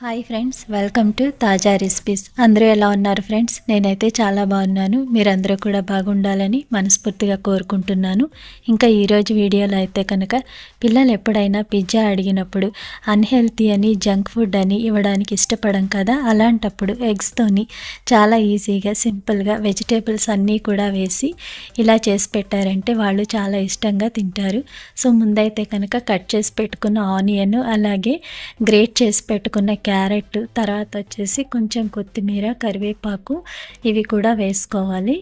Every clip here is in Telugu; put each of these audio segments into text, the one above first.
Hi friends welcome to Taaza recipes అందరూ ఎలా ఉన్నారు ఫ్రెండ్స్ నేనైతే చాలా బాగున్నాను. మీరందరూ కూడా బాగుండాలని మనస్ఫూర్తిగా కోరుకుంటున్నాను. ఇంకా ఈరోజు వీడియోలో అయితే కనుక పిల్లలు ఎప్పుడైనా పిజ్జా అడిగినప్పుడు అన్హెల్తీ అని జంక్ ఫుడ్ అని ఇవ్వడానికి ఇష్టపడం కదా? అలాంటప్పుడు ఎగ్స్తోని చాలా ఈజీగా సింపుల్గా వెజిటేబుల్స్ అన్నీ కూడా వేసి ఇలా చేసి పెట్టారంటే వాళ్ళు చాలా ఇష్టంగా తింటారు. సో ముందైతే కనుక కట్ చేసి పెట్టుకున్న ఆనియన్ అలాగే గ్రేట్ చేసి పెట్టుకున్న క్యారెట్ తర్వాత వచ్చేసి కొంచెం కొత్తిమీర కరివేపాకు ఇవి కూడా వేసుకోవాలి.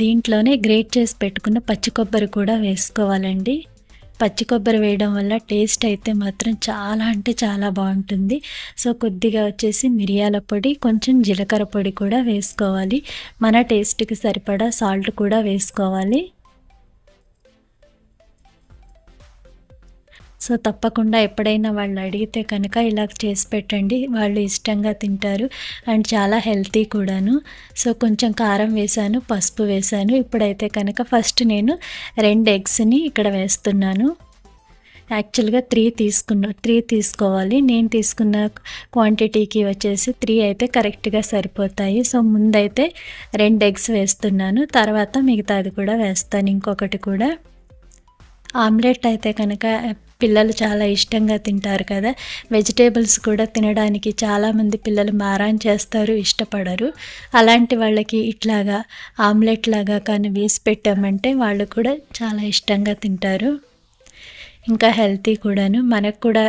దీంట్లోనే గ్రేట్ చేసి పెట్టుకున్న పచ్చి కొబ్బరి కూడా వేసుకోవాలండి. పచ్చి కొబ్బరి వేయడం వల్ల టేస్ట్ అయితే మాత్రం చాలా అంటే చాలా బాగుంటుంది. సో కొద్దిగా వచ్చేసి మిరియాల పొడి కొంచెం జీలకర్ర పొడి కూడా వేసుకోవాలి. మన టేస్ట్కి సరిపడా సాల్ట్ కూడా వేసుకోవాలి. సో తప్పకుండా ఎప్పుడైనా వాళ్ళు అడిగితే కనుక ఇలా చేసి పెట్టండి. వాళ్ళు ఇష్టంగా తింటారు. అండ్ చాలా హెల్తీ కూడాను. సో కొంచెం కారం వేశాను పసుపు వేశాను. ఇప్పుడైతే కనుక ఫస్ట్ నేను రెండు ఎగ్స్ని ఇక్కడ వేస్తున్నాను. యాక్చువల్గా త్రీ తీసుకున్న త్రీ తీసుకోవాలి. నేను తీసుకున్న క్వాంటిటీకి వచ్చేసి త్రీ అయితే కరెక్ట్గా సరిపోతాయి. సో ముందైతే రెండు ఎగ్స్ వేస్తున్నాను. తర్వాత మిగతాది కూడా వేస్తాను ఇంకొకటి కూడా. ఆమ్లెట్ అయితే కనుక పిల్లలు చాలా ఇష్టంగా తింటారు కదా. వెజిటేబుల్స్ కూడా తినడానికి చాలామంది పిల్లలు మారాన్ చేస్తారు ఇష్టపడరు. అలాంటి వాళ్ళకి ఇట్లాగా ఆమ్లెట్ లాగా కానీ వేసి పెట్టామంటే వాళ్ళు కూడా చాలా ఇష్టంగా తింటారు. ఇంకా హెల్తీ కూడాను. మనకు కూడా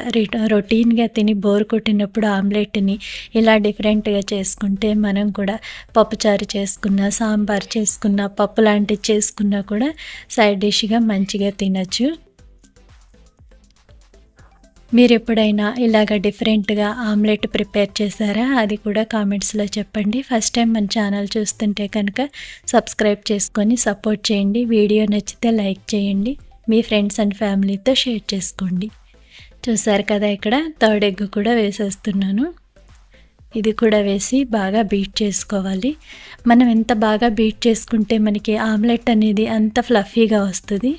రొటీన్గా తిని బోర్ కొట్టినప్పుడు ఆమ్లెట్ని ఇలా డిఫరెంట్గా చేసుకుంటే మనం కూడా పప్పుచారు చేసుకున్న సాంబార్ చేసుకున్న పప్పు లాంటివి చేసుకున్నా కూడా సైడ్ డిష్గా మంచిగా తినచ్చు. మీరు ఎప్పుడైనా ఇలాగ డిఫరెంట్గా ఆమ్లెట్ ప్రిపేర్ చేశారా? అది కూడా కామెంట్స్లో చెప్పండి. ఫస్ట్ టైం మన ఛానల్ చూస్తుంటే కనుక సబ్స్క్రైబ్ చేసుకొని సపోర్ట్ చేయండి. వీడియో నచ్చితే లైక్ చేయండి. మీ ఫ్రెండ్స్ అండ్ ఫ్యామిలీతో షేర్ చేసుకోండి. చూసారు కదా ఇక్కడ థర్డ్ ఎగ్ కూడా వేసేస్తున్నాను. ఇది కూడా వేసి బాగా బీట్ చేసుకోవాలి. మనం ఎంత బాగా బీట్ చేసుకుంటే మనకి ఆమ్లెట్ అనేది అంత ఫ్లఫీగా వస్తుంది.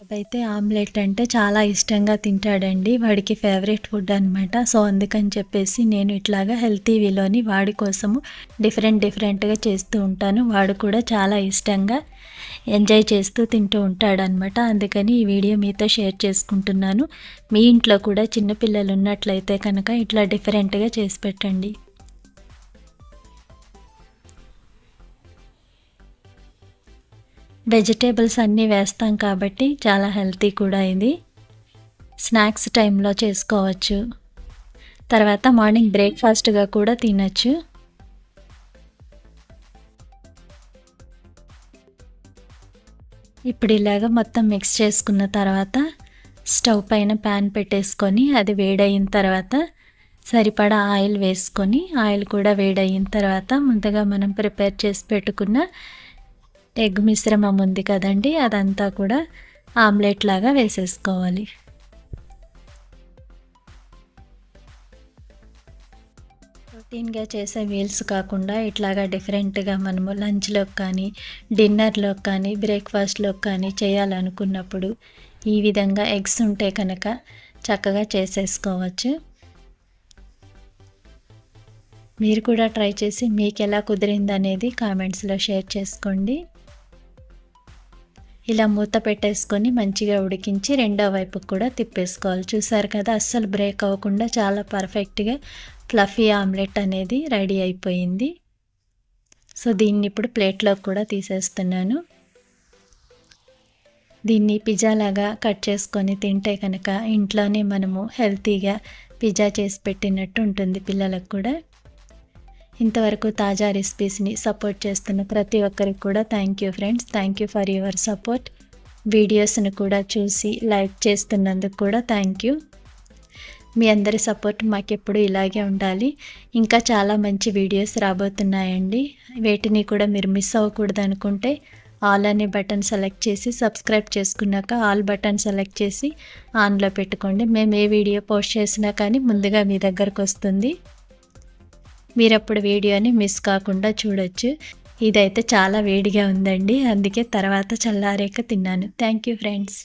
అయితే ఆమ్లెట్ అంటే చాలా ఇష్టంగా తింటాడండి. వాడికి ఫేవరెట్ ఫుడ్ అనమాట సో అందుకని చెప్పేసి నేను ఇట్లాగా హెల్తీ విలోని వాడి కోసము డిఫరెంట్ డిఫరెంట్గా చేస్తూ ఉంటాను. వాడు కూడా చాలా ఇష్టంగా ఎంజాయ్ చేస్తూ తింటూ ఉంటాడనమాట అందుకని ఈ వీడియో మీతో షేర్ చేసుకుంటున్నాను. మీ ఇంట్లో కూడా చిన్నపిల్లలు ఉన్నట్లయితే కనుక ఇట్లా డిఫరెంట్గా చేసి పెట్టండి. వెజిటేబుల్స్ అన్నీ వేస్తాం కాబట్టి చాలా హెల్తీ కూడా ఇది. స్నాక్స్ టైంలో చేసుకోవచ్చు. తర్వాత మార్నింగ్ బ్రేక్ఫాస్ట్గా కూడా తినచ్చు. ఇప్పుడు ఇలాగ మొత్తం మిక్స్ చేసుకున్న తర్వాత స్టవ్ పైన ప్యాన్ పెట్టేసుకొని అది వేడయిన తర్వాత సరిపడా ఆయిల్ వేసుకొని ఆయిల్ కూడా వేడయిన తర్వాత ముందుగా మనం ప్రిపేర్ చేసి పెట్టుకున్న ఎగ్ మిశ్రమం ఉంది కదండి అదంతా కూడా ఆమ్లెట్ లాగా వేసేసుకోవాలి. రొటీన్గా చేసే మీల్స్ కాకుండా ఇట్లాగా డిఫరెంట్గా మనము లంచ్లోకి కానీ డిన్నర్లోకి కానీ బ్రేక్ఫాస్ట్లోకి కానీ చేయాలనుకున్నప్పుడు ఈ విధంగా ఎగ్స్ ఉంటే కనుక చక్కగా చేసేసుకోవచ్చు. మీరు కూడా ట్రై చేసి మీకు ఎలా కుదిరింది అనేది కామెంట్స్లో షేర్ చేసుకోండి. ఇలా మూత పెట్టేసుకొని మంచిగా ఉడికించి రెండో వైపుకి కూడా తిప్పేసుకోవాలి. చూసారు కదా అస్సలు బ్రేక్ అవ్వకుండా చాలా పర్ఫెక్ట్గా ఫ్లఫీ ఆమ్లెట్ అనేది రెడీ అయిపోయింది. సో దీన్ని ఇప్పుడు ప్లేట్లోకి కూడా తీసేస్తున్నాను. దీన్ని పిజ్జా లాగా కట్ చేసుకొని తింటే కనుక ఇంట్లోనే మనము హెల్తీగా పిజ్జా చేసి పెట్టినట్టు ఉంటుంది పిల్లలకు కూడా. ఇంతవరకు తాజా రెసిపీస్ని సపోర్ట్ చేస్తున్న ప్రతి ఒక్కరికి కూడా thank you friends thank you for your support వీడియోస్ని కూడా చూసి లైక్ చేస్తున్నందుకు కూడా థ్యాంక్ యూ మీ అందరి సపోర్ట్ మాకెప్పుడు ఇలాగే ఉండాలి. ఇంకా చాలా మంచి వీడియోస్ రాబోతున్నాయండి. వీటిని కూడా మీరు మిస్ అవ్వకూడదు అనుకుంటే ఆల్ అనే బటన్ సెలెక్ట్ చేసి సబ్స్క్రైబ్ చేసుకున్నాక ఆల్ బటన్ సెలెక్ట్ చేసి ఆన్లో పెట్టుకోండి. మేము ఏ వీడియో పోస్ట్ చేసినా కానీ ముందుగా మీ దగ్గరకు వస్తుంది. మీరు అప్పుడు వీడియోని మిస్ కాకుండా చూడొచ్చు. ఇదైతే చాలా వేడిగా ఉందండి. అందుకే తర్వాత చల్లారేక తిన్నాను. Thank you friends